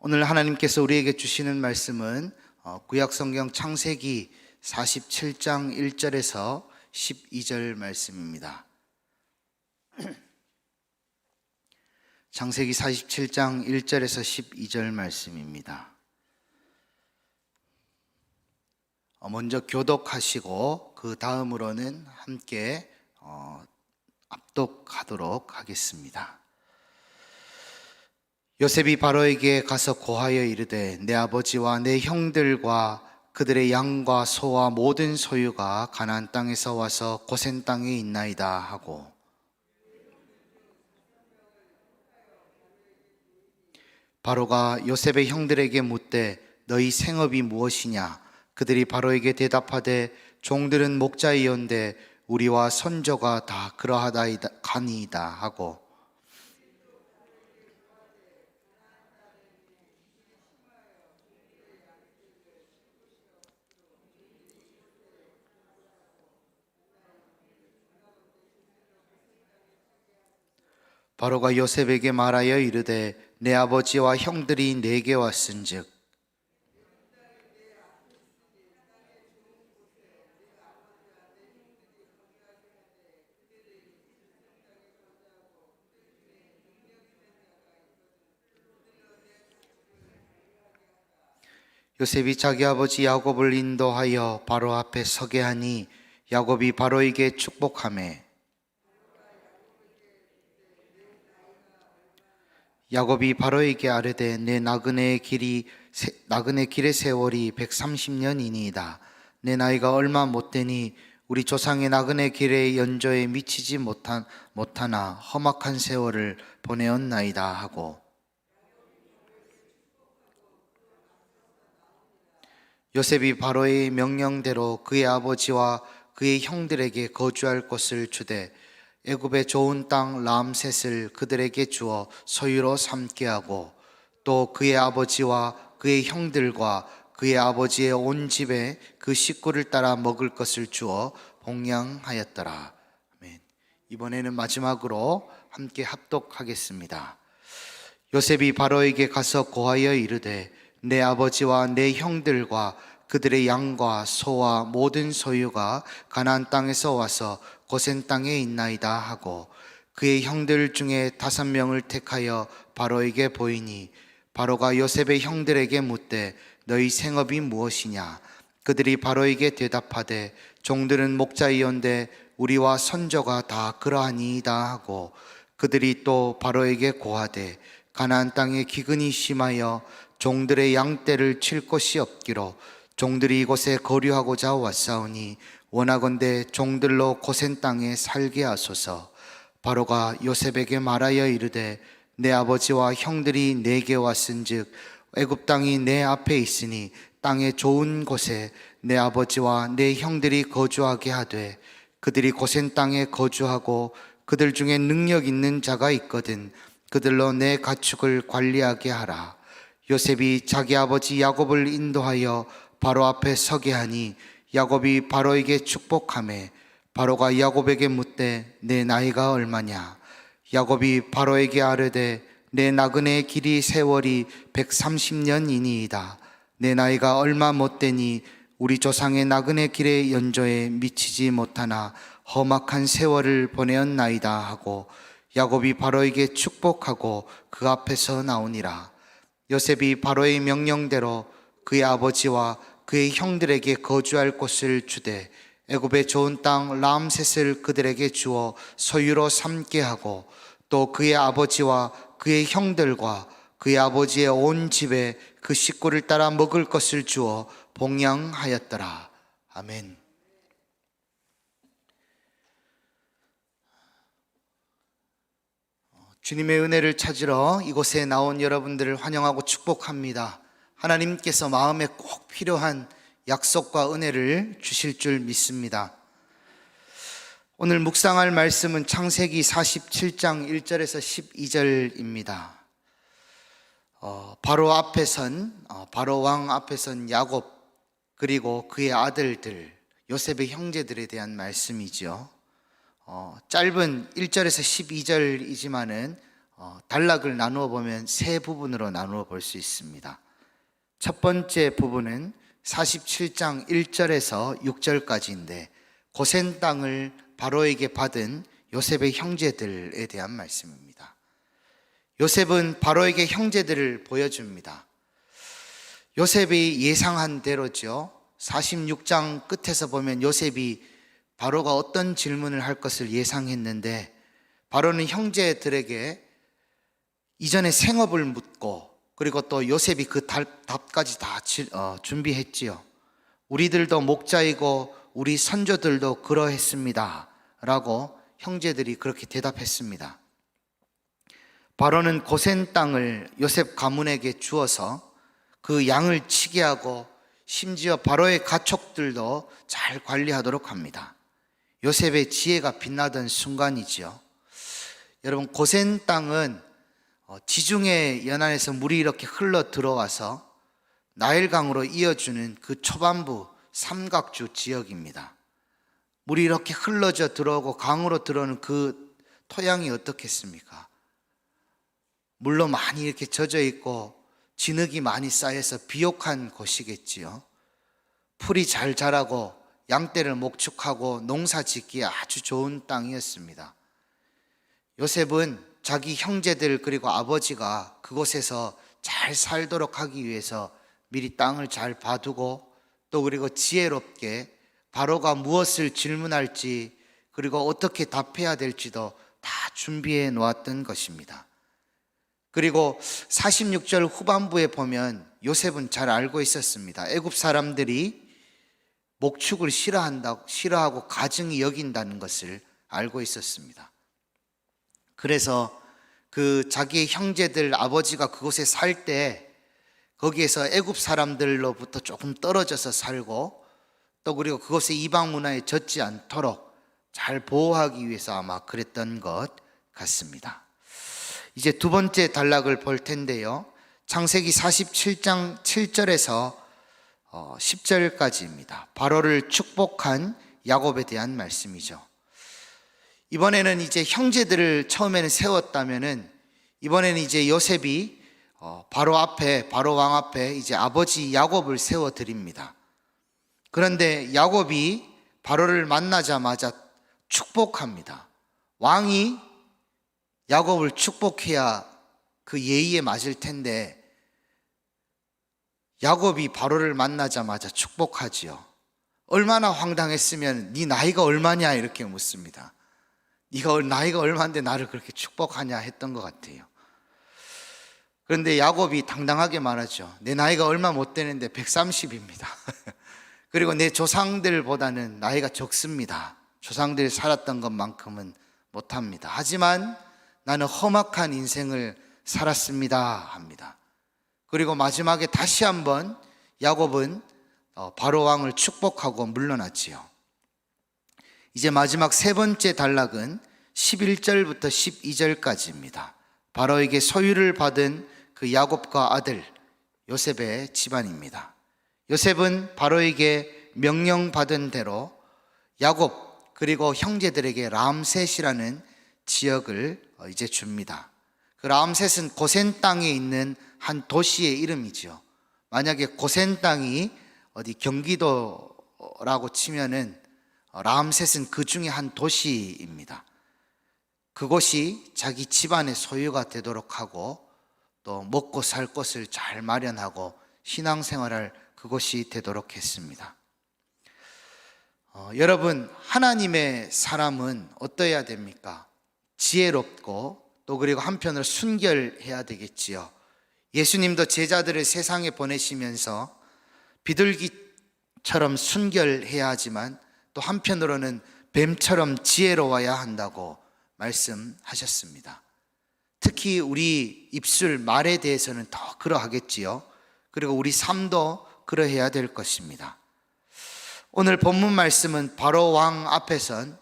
오늘 하나님께서 우리에게 주시는 말씀은 어, 구약성경 창세기 47장 1절에서 12절 말씀입니다. 창세기 47장 1절에서 12절 말씀입니다. 어, 먼저 교독하시고 그 다음으로는 함께 어, 압독하도록 하겠습니다. 요셉이 바로에게 가서 고하여 이르되 내 아버지와 내 형들과 그들의 양과 소와 모든 소유가 가나안 땅에서 와서 고센 땅에 있나이다 하고. 바로가 요셉의 형들에게 묻되 너희 생업이 무엇이냐? 그들이 바로에게 대답하되 종들은 목자이온데 우리와 선조가 다 그러하다이다 가니이다 하고 바로가 요셉에게 말하여 이르되 내 아버지와 형들이 내게 왔은즉. 요셉이 자기 아버지 야곱을 인도하여 바로 앞에 서게 하니 야곱이 바로에게 축복하매 야곱이 바로에게 아뢰되 내 나그네의 길이 세- 나그네 길의 세월이 130년이니이다. 내 나이가 얼마 못 되니 우리 조상의 나그네 길의 연조에 미치지 못한 못하나 험악한 세월을 보내었나이다 하고 요셉이 바로의 명령대로 그의 아버지와 그의 형들에게 거주할 곳을 주되 애굽의 좋은 땅 람셋을 그들에게 주어 소유로 삼게 하고 또 그의 아버지와 그의 형들과 그의 아버지의 온 집에 그 식구를 따라 먹을 것을 주어 봉양하였더라. 아멘. 이번에는 마지막으로 함께 합독하겠습니다. 요셉이 바로에게 가서 고하여 이르되 내 아버지와 내 형들과 그들의 양과 소와 모든 소유가 가나안 땅에서 와서 고센 땅에 있나이다 하고 그의 형들 중에 다섯 명을 택하여 바로에게 보이니 바로가 요셉의 형들에게 묻되 너희 생업이 무엇이냐? 그들이 바로에게 대답하되 종들은 목자이온데 우리와 선조가 다 그러하니이다 하고 그들이 또 바로에게 고하되 가나안 땅에 기근이 심하여 종들의 양떼를 칠 곳이 없기로 종들이 이곳에 거류하고자 왔사오니 원하건대 종들로 고센 땅에 살게 하소서. 바로가 요셉에게 말하여 이르되 내 아버지와 형들이 내게 왔은즉 애굽 땅이 내 앞에 있으니 땅의 좋은 곳에 내 아버지와 내 형들이 거주하게 하되 그들이 고센 땅에 거주하고 그들 중에 능력 있는 자가 있거든 그들로 내 가축을 관리하게 하라. 요셉이 자기 아버지 야곱을 인도하여 바로 앞에 서게 하니 야곱이 바로에게 축복하매 바로가 야곱에게 묻되 내 나이가 얼마냐? 야곱이 바로에게 아뢰되 내 나그네의 길이 세월이 130년이니이다. 내 나이가 얼마 못 되니 우리 조상의 나그네 길의 연조에 미치지 못하나 험악한 세월을 보내었나이다 하고 야곱이 바로에게 축복하고 그 앞에서 나오니라. 요셉이 바로의 명령대로 그의 아버지와 그의 형들에게 거주할 곳을 주되 애굽의 좋은 땅 람셋을 그들에게 주어 소유로 삼게 하고 또 그의 아버지와 그의 형들과 그의 아버지의 온 집에 그 식구를 따라 먹을 것을 주어 봉양하였더라. 아멘. 주님의 은혜를 찾으러 이곳에 나온 여러분들을 환영하고 축복합니다. 하나님께서 마음에 꼭 필요한 약속과 은혜를 주실 줄 믿습니다. 오늘 묵상할 말씀은 창세기 47장 1절에서 12절입니다. 어, 바로 앞에 선 어, 바로 왕 앞에 선 야곱 그리고 그의 아들들 요셉의 형제들에 대한 말씀이죠. 어, 짧은 1절에서 12절이지만은 어, 단락을 나누어 보면 세 부분으로 나누어 볼 수 있습니다. 첫 번째 부분은 47장 1절에서 6절까지인데 고센 땅을 바로에게 받은 요셉의 형제들에 대한 말씀입니다. 요셉은 바로에게 형제들을 보여줍니다. 요셉이 예상한 대로죠. 46장 끝에서 보면 요셉이 바로가 어떤 질문을 할 것을 예상했는데 바로는 형제들에게 이전에 생업을 묻고 그리고 또 요셉이 그 답- 답까지 다 지- 어, 준비했지요. 우리들도 목자이고 우리 선조들도 그러했습니다. 라고 형제들이 그렇게 대답했습니다. 바로는 고센 땅을 요셉 가문에게 주어서 그 양을 치게 하고 심지어 바로의 가축들도 잘 관리하도록 합니다. 요셉의 지혜가 빛나던 순간이지요. 여러분 고센 땅은 어, 지중해 연안에서 물이 이렇게 흘러 들어와서 나일강으로 이어주는 그 초반부 삼각주 지역입니다. 물이 이렇게 흘러져 들어오고 강으로 들어오는 그 토양이 어떻겠습니까? 물로 많이 이렇게 젖어 있고 진흙이 많이 쌓여서 비옥한 곳이겠지요. 풀이 잘 자라고 양떼를 목축하고 농사 짓기에 아주 좋은 땅이었습니다. 요셉은 자기 형제들 그리고 아버지가 그곳에서 잘 살도록 하기 위해서 미리 땅을 잘 봐두고 또 그리고 지혜롭게 바로가 무엇을 질문할지 그리고 어떻게 답해야 될지도 다 준비해 놓았던 것입니다. 그리고 46절 후반부에 보면 요셉은 잘 알고 있었습니다. 애굽 사람들이 목축을 싫어한다, 싫어하고 가증히 여긴다는 것을 알고 있었습니다. 그래서 그 자기의 형제들 아버지가 그곳에 살 때 거기에서 애굽 사람들로부터 조금 떨어져서 살고 또 그리고 그곳의 이방 문화에 젖지 않도록 잘 보호하기 위해서 아마 그랬던 것 같습니다. 이제 두 번째 단락을 볼 텐데요. 창세기 47장 7절에서 10절까지입니다. 바로를 축복한 야곱에 대한 말씀이죠. 이번에는 이제 형제들을 처음에는 세웠다면은 이번에는 이제 요셉이 어, 바로 앞에 바로 왕 앞에 이제 아버지 야곱을 세워 드립니다. 그런데 야곱이 바로를 만나자마자 축복합니다. 왕이 야곱을 축복해야 그 예의에 맞을 텐데 야곱이 바로를 만나자마자 축복하지요. 얼마나 황당했으면 네 나이가 얼마냐 이렇게 묻습니다. 네가 나이가 얼마인데 나를 그렇게 축복하냐 했던 것 같아요. 그런데 야곱이 당당하게 말하죠. 내 나이가 얼마 못 되는데 130입니다. 그리고 내 조상들보다는 나이가 적습니다. 조상들이 살았던 것만큼은 못합니다. 하지만 나는 험악한 인생을 살았습니다. 합니다. 그리고 마지막에 다시 한번 야곱은 어, 바로 왕을 축복하고 물러났지요. 이제 마지막 세 번째 단락은 11절부터 12절까지입니다. 바로에게 소유를 받은 그 야곱과 아들 요셉의 집안입니다. 요셉은 바로에게 명령받은 대로 야곱 그리고 형제들에게 람셋이라는 지역을 어, 이제 줍니다. 그 람셋은 고센 땅에 있는 한 도시의 이름이죠. 만약에 고센 땅이 어디 경기도라고 치면은 어, 람셋은 그 중에 한 도시입니다. 그곳이 자기 집안의 소유가 되도록 하고 또 먹고 살 곳을 잘 마련하고 신앙생활을 그곳이 되도록 했습니다. 어, 여러분 하나님의 사람은 어떠해야 됩니까? 지혜롭고 또 그리고 한편으로 순결해야 되겠지요. 예수님도 제자들을 세상에 보내시면서 비둘기처럼 순결해야 하지만 또 한편으로는 뱀처럼 지혜로워야 한다고 말씀하셨습니다. 특히 우리 입술 말에 대해서는 더 그러하겠지요. 그리고 우리 삶도 그러해야 될 것입니다. 오늘 본문 말씀은 바로 왕 앞에선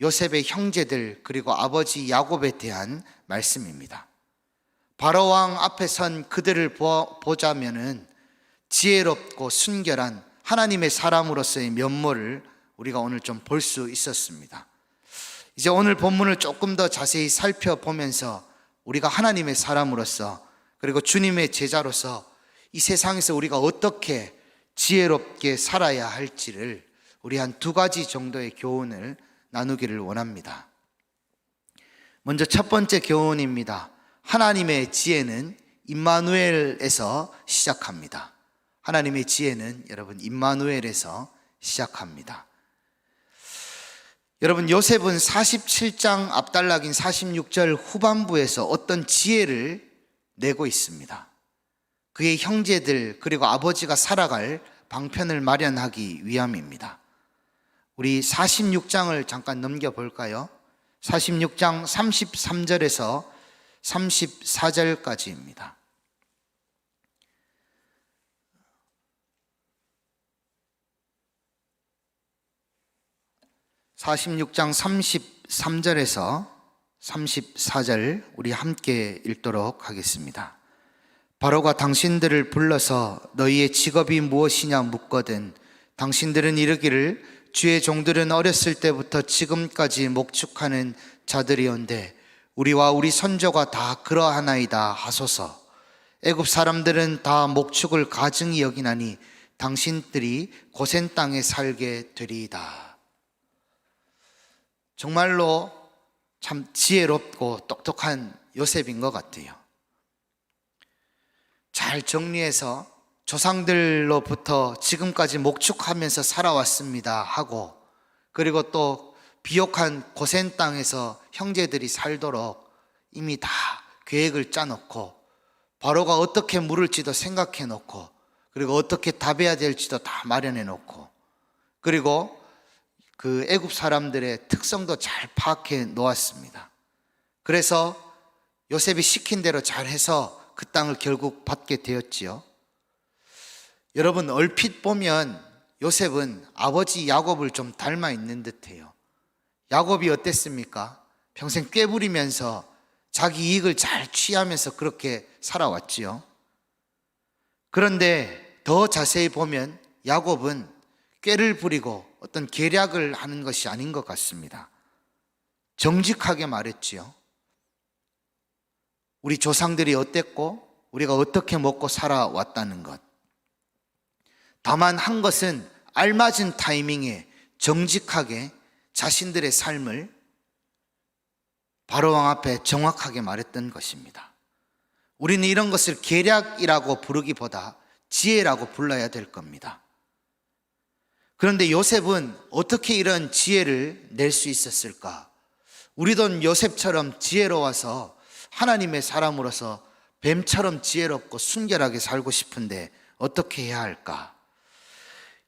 요셉의 형제들 그리고 아버지 야곱에 대한 말씀입니다. 바로 왕 앞에 선 그들을 보- 보자면은 지혜롭고 순결한 하나님의 사람으로서의 면모를 우리가 오늘 좀 볼 수 있었습니다. 이제 오늘 본문을 조금 더 자세히 살펴보면서 우리가 하나님의 사람으로서 그리고 주님의 제자로서 이 세상에서 우리가 어떻게 지혜롭게 살아야 할지를 우리 한 두 가지 정도의 교훈을 나누기를 원합니다. 먼저 첫 번째 교훈입니다. 하나님의 지혜는 임마누엘에서 시작합니다. 하나님의 지혜는 여러분 임마누엘에서 시작합니다. 여러분 요셉은 47장 앞달락인 46절 후반부에서 어떤 지혜를 내고 있습니다. 그의 형제들 그리고 아버지가 살아갈 방편을 마련하기 위함입니다. 우리 46장을 잠깐 넘겨 볼까요? 46장 33절에서 34절까지입니다. (46장 33절에서 34절) 우리 함께 읽도록 하겠습니다. 바로가 당신들을 불러서 너희의 직업이 무엇이냐 묻거든 당신들은 이르기를 주의 종들은 어렸을 때부터 지금까지 목축하는 자들이온데 우리와 우리 선조가 다 그러하나이다 하소서 애굽 사람들은 다 목축을 가증히 여기나니 당신들이 고센 땅에 살게 되리이다 정말로 참 지혜롭고 똑똑한 요셉인 것 같아요. 잘 정리해서 조상들로부터 지금까지 목축하면서 살아왔습니다 하고 그리고 또 비옥한 고센 땅에서 형제들이 살도록 이미 다 계획을 짜놓고 바로가 어떻게 물을지도 생각해 놓고 그리고 어떻게 답해야 될지도 다 마련해 놓고 그리고 그 애굽 사람들의 특성도 잘 파악해 놓았습니다. 그래서 요셉이 시킨 대로 잘 해서 그 땅을 결국 받게 되었지요. 여러분 얼핏 보면 요셉은 아버지 야곱을 좀 닮아 있는 듯해요. 야곱이 어땠습니까? 평생 꾀부리면서 자기 이익을 잘 취하면서 그렇게 살아왔지요. 그런데 더 자세히 보면 야곱은 꾀를 부리고 어떤 계략을 하는 것이 아닌 것 같습니다. 정직하게 말했지요. 우리 조상들이 어땠고 우리가 어떻게 먹고 살아왔다는 것. 다만 한 것은 알맞은 타이밍에 정직하게 자신들의 삶을 바로왕 앞에 정확하게 말했던 것입니다. 우리는 이런 것을 계략이라고 부르기보다 지혜라고 불러야 될 겁니다. 그런데 요셉은 어떻게 이런 지혜를 낼 수 있었을까? 우리도 요셉처럼 지혜로워서 하나님의 사람으로서 뱀처럼 지혜롭고 순결하게 살고 싶은데 어떻게 해야 할까?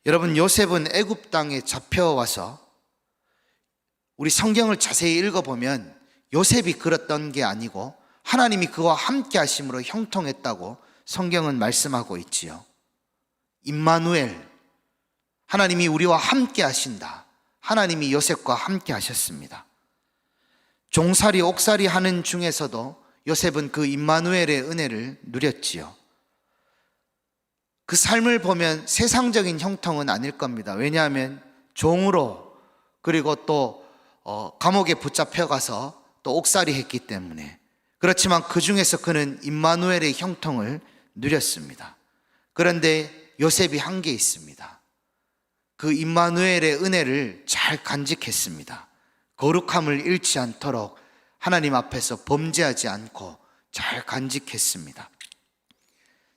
여러분 요셉은 애굽 땅에 잡혀와서 우리 성경을 자세히 읽어보면 요셉이 그랬던 게 아니고 하나님이 그와 함께 하심으로 형통했다고 성경은 말씀하고 있지요. 임마누엘 하나님이 우리와 함께 하신다. 하나님이 요셉과 함께 하셨습니다. 종살이 옥살이 하는 중에서도 요셉은 그 임마누엘의 은혜를 누렸지요. 그 삶을 보면 세상적인 형통은 아닐 겁니다. 왜냐하면 종으로 그리고 또 어, 감옥에 붙잡혀 가서 또 옥살이 했기 때문에 그렇지만 그 중에서 그는 임마누엘의 형통을 누렸습니다. 그런데 요셉이 한 게 있습니다. 그 임마누엘의 은혜를 잘 간직했습니다. 거룩함을 잃지 않도록 하나님 앞에서 범죄하지 않고 잘 간직했습니다.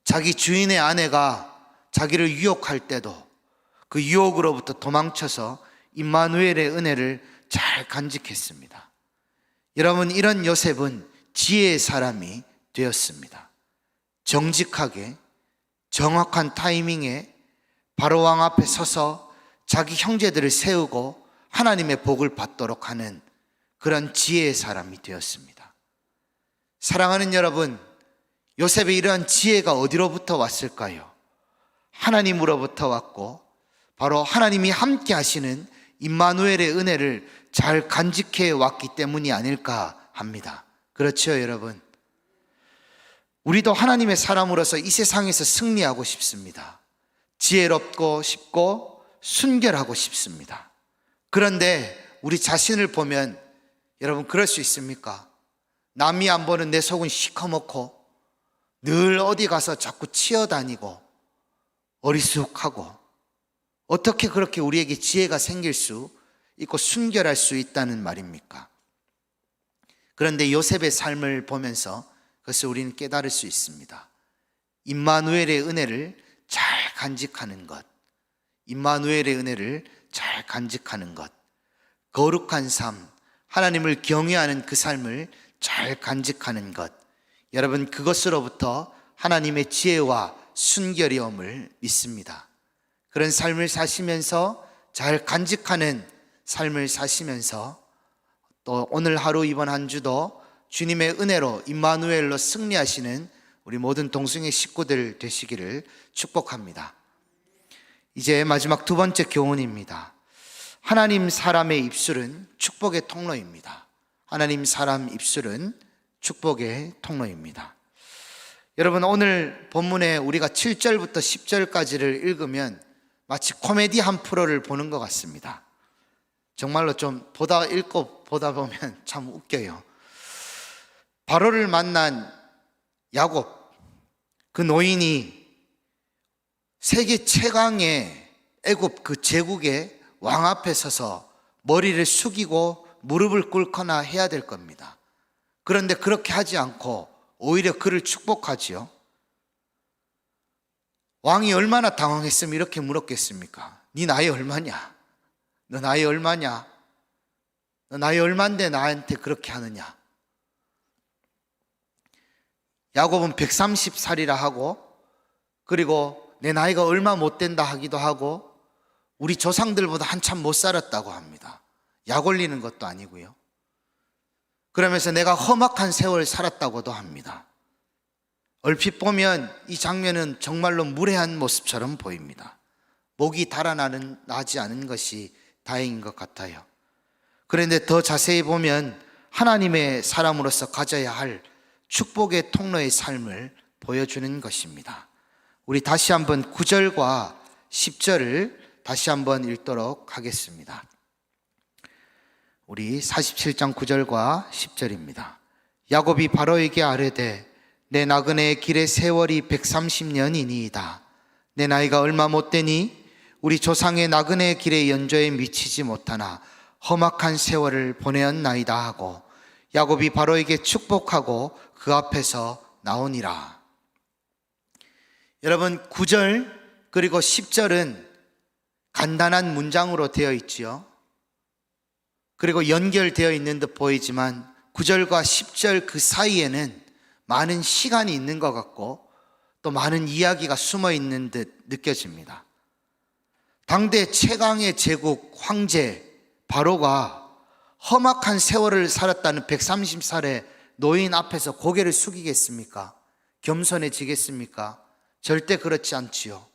자기 주인의 아내가 자기를 유혹할 때도 그 유혹으로부터 도망쳐서 임마누엘의 은혜를 잘 간직했습니다. 여러분 이런 요셉은 지혜의 사람이 되었습니다. 정직하게 정확한 타이밍에 바로 왕 앞에 서서 자기 형제들을 세우고 하나님의 복을 받도록 하는 그런 지혜의 사람이 되었습니다. 사랑하는 여러분, 요셉의 이러한 지혜가 어디로부터 왔을까요? 하나님으로부터 왔고, 바로 하나님이 함께 하시는 임마누엘의 은혜를 잘 간직해 왔기 때문이 아닐까 합니다. 그렇죠, 여러분? 우리도 하나님의 사람으로서 이 세상에서 승리하고 싶습니다. 지혜롭고 싶고 순결하고 싶습니다. 그런데 우리 자신을 보면 여러분 그럴 수 있습니까? 남이 안 보는 내 속은 시커멓고 늘 어디 가서 자꾸 치어다니고 어리숙하고 어떻게 그렇게 우리에게 지혜가 생길 수 있고 순결할 수 있다는 말입니까? 그런데 요셉의 삶을 보면서 그것을 우리는 깨달을 수 있습니다. 임마누엘의 은혜를 잘 간직하는 것. 임마누엘의 은혜를 잘 간직하는 것. 거룩한 삶, 하나님을 경외하는 그 삶을 잘 간직하는 것. 여러분, 그것으로부터 하나님의 지혜와 순결이옴을 믿습니다. 그런 삶을 사시면서 잘 간직하는 삶을 사시면서 또 오늘 하루 이번 한 주도 주님의 은혜로 임마누엘로 승리하시는 우리 모든 동성의 식구들 되시기를 축복합니다. 이제 마지막 두 번째 교훈입니다. 하나님 사람의 입술은 축복의 통로입니다. 하나님 사람 입술은 축복의 통로입니다. 여러분 오늘 본문에 우리가 7절부터 10절까지를 읽으면 마치 코미디 한 프로를 보는 것 같습니다. 정말로 좀 보다 읽고 보다 보면 참 웃겨요. 바로를 만난 야곱 그 노인이 세계 최강의 애굽 그 제국의 왕 앞에 서서 머리를 숙이고 무릎을 꿇거나 해야 될 겁니다. 그런데 그렇게 하지 않고 오히려 그를 축복하지요. 왕이 얼마나 당황했으면 이렇게 물었겠습니까? 네 나이 얼마냐? 너 나이 얼마냐? 너 나이 얼만데 나한테 그렇게 하느냐? 야곱은 130살이라 하고 그리고 내 나이가 얼마 못 된다 하기도 하고 우리 조상들보다 한참 못 살았다고 합니다. 약 올리는 것도 아니고요. 그러면서 내가 험악한 세월 살았다고도 합니다. 얼핏 보면 이 장면은 정말로 무례한 모습처럼 보입니다. 목이 달아나는 나지 않은 것이 다행인 것 같아요. 그런데 더 자세히 보면 하나님의 사람으로서 가져야 할 축복의 통로의 삶을 보여주는 것입니다. 우리 다시 한번 9절과 10절을 다시 한번 읽도록 하겠습니다. 우리 47장 9절과 10절입니다. 야곱이 바로에게 아뢰되 내 나그네의 길의 세월이 130년이니이다. 내 나이가 얼마 못 되니 우리 조상의 나그네의 길의 연조에 미치지 못하나 험악한 세월을 보내었나이다 하고 야곱이 바로에게 축복하고 그 앞에서 나오니라. 여러분 9절 그리고 10절은 간단한 문장으로 되어 있지요. 그리고 연결되어 있는 듯 보이지만 9절과 10절 그 사이에는 많은 시간이 있는 것 같고 또 많은 이야기가 숨어 있는 듯 느껴집니다. 당대 최강의 제국 황제 바로가 험악한 세월을 살았다는 130살의 노인 앞에서 고개를 숙이겠습니까? 겸손해지겠습니까? 절대 그렇지 않지요.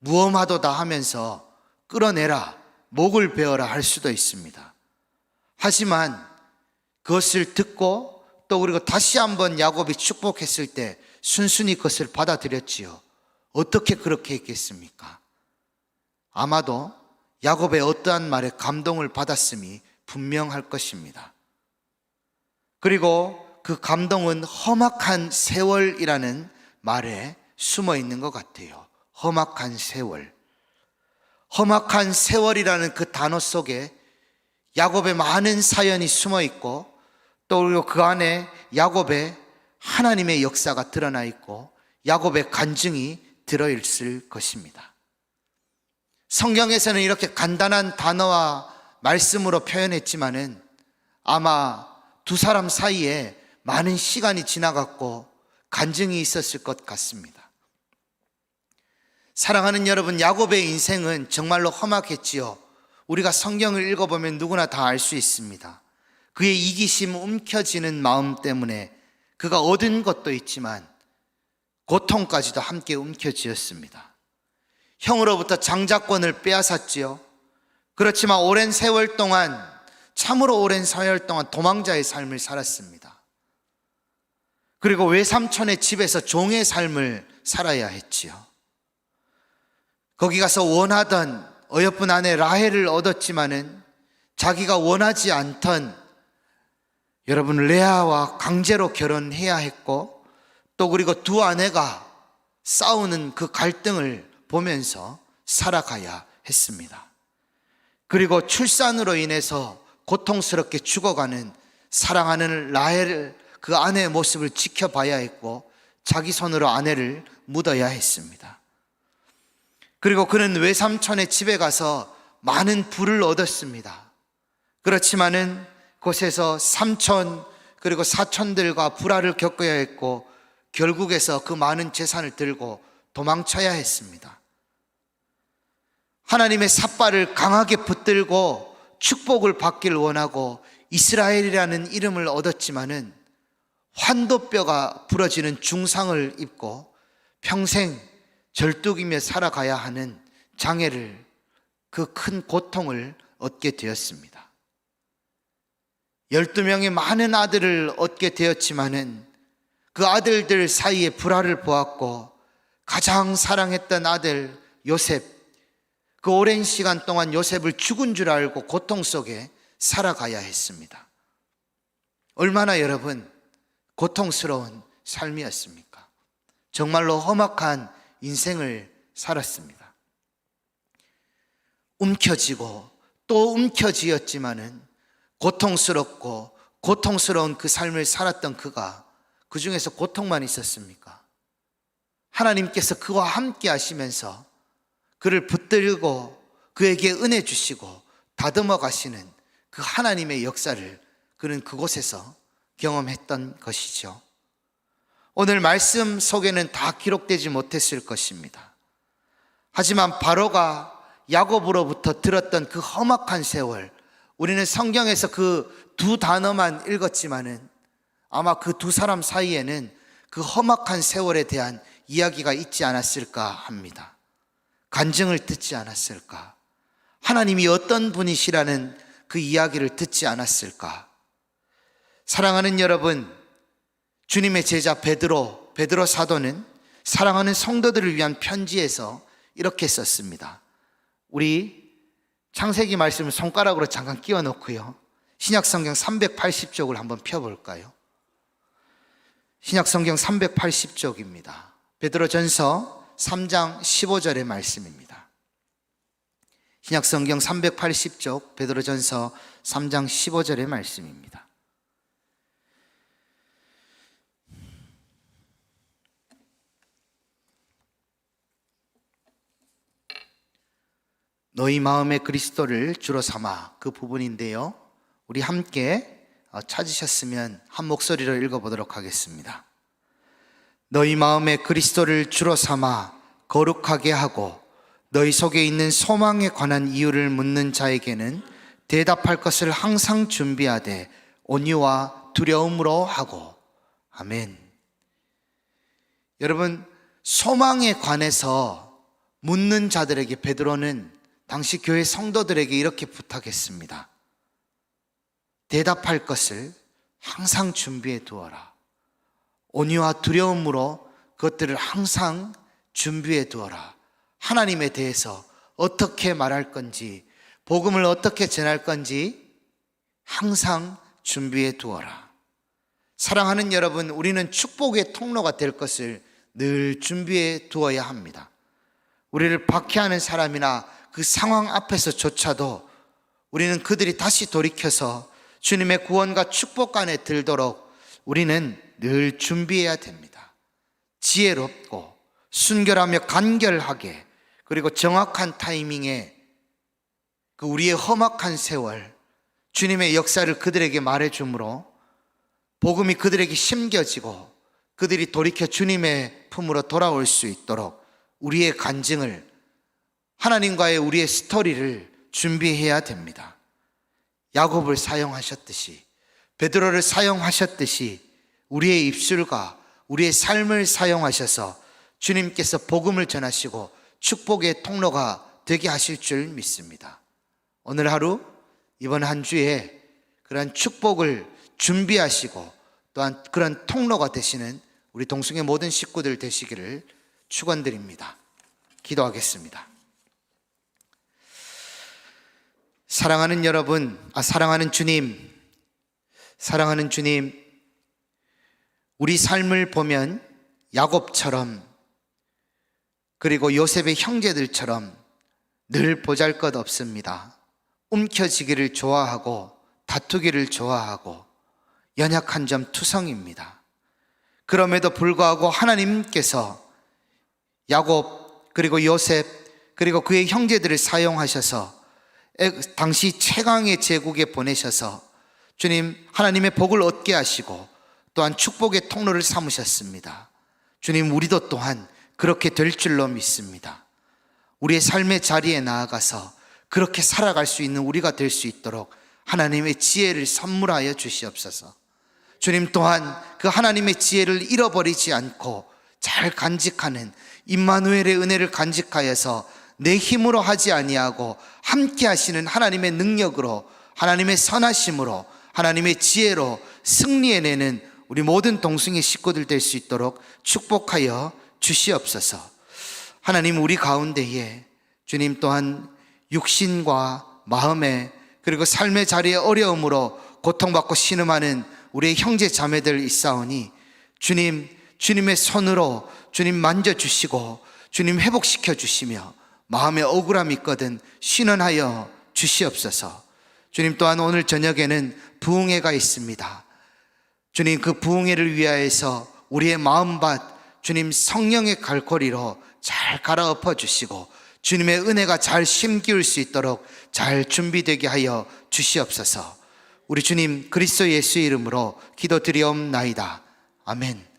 무엄하도다 하면서 끌어내라, 목을 베어라 할 수도 있습니다. 하지만 그것을 듣고 또 그리고 다시 한번 야곱이 축복했을 때 순순히 그것을 받아들였지요. 어떻게 그렇게 했겠습니까? 아마도 야곱의 어떠한 말에 감동을 받았음이 분명할 것입니다. 그리고 그 감동은 험악한 세월이라는 말에 숨어 있는 것 같아요. 험악한 세월. 험악한 세월이라는 그 단어 속에 야곱의 많은 사연이 숨어 있고 또 그 안에 야곱의 하나님의 역사가 드러나 있고 야곱의 간증이 들어있을 것입니다. 성경에서는 이렇게 간단한 단어와 말씀으로 표현했지만은 아마 두 사람 사이에 많은 시간이 지나갔고 간증이 있었을 것 같습니다. 사랑하는 여러분, 야곱의 인생은 정말로 험악했지요. 우리가 성경을 읽어보면 누구나 다 알 수 있습니다. 그의 이기심 움켜쥐는 마음 때문에 그가 얻은 것도 있지만 고통까지도 함께 움켜쥐었습니다. 형으로부터 장자권을 빼앗았지요. 그렇지만 오랜 세월 동안 참으로 오랜 세월 동안 도망자의 삶을 살았습니다. 그리고 외삼촌의 집에서 종의 삶을 살아야 했지요. 거기 가서 원하던 어여쁜 아내 라헬을 얻었지만은 자기가 원하지 않던 여러분 레아와 강제로 결혼해야 했고 또 그리고 두 아내가 싸우는 그 갈등을 보면서 살아가야 했습니다. 그리고 출산으로 인해서 고통스럽게 죽어가는 사랑하는 라헬 그 아내의 모습을 지켜봐야 했고 자기 손으로 아내를 묻어야 했습니다. 그리고 그는 외삼촌의 집에 가서 많은 부를 얻었습니다. 그렇지만은 곳에서 삼촌 그리고 사촌들과 불화를 겪어야 했고 결국에서 그 많은 재산을 들고 도망쳐야 했습니다. 하나님의 삿발을 강하게 붙들고 축복을 받길 원하고 이스라엘이라는 이름을 얻었지만은 환도뼈가 부러지는 중상을 입고 평생 절뚝이며 살아가야 하는 장애를 그 큰 고통을 얻게 되었습니다. 12명의 많은 아들을 얻게 되었지만은 그 아들들 사이에 불화를 보았고 가장 사랑했던 아들 요셉 그 오랜 시간 동안 요셉을 죽은 줄 알고 고통 속에 살아가야 했습니다. 얼마나 여러분 고통스러운 삶이었습니까? 정말로 험악한 인생을 살았습니다. 움켜쥐고 또 움켜쥐었지만은 고통스럽고 고통스러운 그 삶을 살았던 그가 그 중에서 고통만 있었습니까? 하나님께서 그와 함께 하시면서 그를 붙들고 그에게 은혜 주시고 다듬어 가시는 그 하나님의 역사를 그는 그곳에서 경험했던 것이죠. 오늘 말씀 속에는 다 기록되지 못했을 것입니다. 하지만 바로가 야곱으로부터 들었던 그 험악한 세월, 우리는 성경에서 그 두 단어만 읽었지만은 아마 그 두 사람 사이에는 그 험악한 세월에 대한 이야기가 있지 않았을까 합니다. 간증을 듣지 않았을까? 하나님이 어떤 분이시라는 그 이야기를 듣지 않았을까? 사랑하는 여러분, 주님의 제자 베드로, 베드로 사도는 사랑하는 성도들을 위한 편지에서 이렇게 썼습니다. 우리 창세기 말씀을 손가락으로 잠깐 끼워 놓고요. 신약 성경 380쪽을 한번 펴 볼까요? 신약 성경 380쪽입니다. 베드로 전서 3장 15절의 말씀입니다. 신약 성경 380쪽 베드로 전서 3장 15절의 말씀입니다. 너희 마음에 그리스도를 주로 삼아 그 부분인데요. 우리 함께 어, 찾으셨으면 한 목소리로 읽어보도록 하겠습니다. 너희 마음에 그리스도를 주로 삼아 거룩하게 하고 너희 속에 있는 소망에 관한 이유를 묻는 자에게는 대답할 것을 항상 준비하되 온유와 두려움으로 하고 아멘. 여러분 소망에 관해서 묻는 자들에게 베드로는 당시 교회 성도들에게 이렇게 부탁했습니다. 대답할 것을 항상 준비해 두어라. 온유와 두려움으로 그것들을 항상 준비해 두어라. 하나님에 대해서 어떻게 말할 건지, 복음을 어떻게 전할 건지 항상 준비해 두어라. 사랑하는 여러분, 우리는 축복의 통로가 될 것을 늘 준비해 두어야 합니다. 우리를 박해하는 사람이나 그 상황 앞에서조차도 우리는 그들이 다시 돌이켜서 주님의 구원과 축복 안에 들도록 우리는 늘 준비해야 됩니다. 지혜롭고 순결하며 간결하게 그리고 정확한 타이밍에 그 우리의 험악한 세월 주님의 역사를 그들에게 말해 주므로 복음이 그들에게 심겨지고 그들이 돌이켜 주님의 품으로 돌아올 수 있도록 우리의 간증을 하나님과의 우리의 스토리를 준비해야 됩니다. 야곱을 사용하셨듯이 베드로를 사용하셨듯이 우리의 입술과 우리의 삶을 사용하셔서 주님께서 복음을 전하시고 축복의 통로가 되게 하실 줄 믿습니다. 오늘 하루 이번 한 주에 그런 축복을 준비하시고 또한 그런 통로가 되시는 우리 동성의 모든 식구들 되시기를 축원드립니다. 기도하겠습니다. 사랑하는 여러분, 아, 사랑하는 주님, 사랑하는 주님, 우리 삶을 보면 야곱처럼 그리고 요셉의 형제들처럼 늘 보잘 것 없습니다. 움켜쥐기를 좋아하고 다투기를 좋아하고 연약한 점 투성입니다. 그럼에도 불구하고 하나님께서 야곱 그리고 요셉 그리고 그의 형제들을 사용하셔서 에- 당시 최강의 제국에 보내셔서 주님 하나님의 복을 얻게 하시고 또한 축복의 통로를 삼으셨습니다. 주님 우리도 또한 그렇게 될 줄로 믿습니다. 우리의 삶의 자리에 나아가서 그렇게 살아갈 수 있는 우리가 될 수 있도록 하나님의 지혜를 선물하여 주시옵소서. 주님 또한 그 하나님의 지혜를 잃어버리지 않고 잘 간직하는 임마누엘의 은혜를 간직하여서 내 힘으로 하지 아니하고 함께 하시는 하나님의 능력으로 하나님의 선하심으로 하나님의 지혜로 승리해내는 우리 모든 동승의 식구들 될 수 있도록 축복하여 주시옵소서. 하나님 우리 가운데에 주님 또한 육신과 마음에 그리고 삶의 자리의 어려움으로 고통받고 신음하는 우리의 형제 자매들 있사오니 주님 주님의 손으로 주님 만져주시고 주님 회복시켜 주시며 마음에 억울함이 있거든 신원하여 주시옵소서 주님 또한 오늘 저녁에는 부흥회가 있습니다 주님 그 부흥회를 위하여서 우리의 마음밭 주님 성령의 갈고리로 잘 갈아엎어 주시고 주님의 은혜가 잘 심기울 수 있도록 잘 준비되게 하여 주시옵소서. 우리 주님 그리스도 예수 이름으로 기도드리옵나이다. 아멘.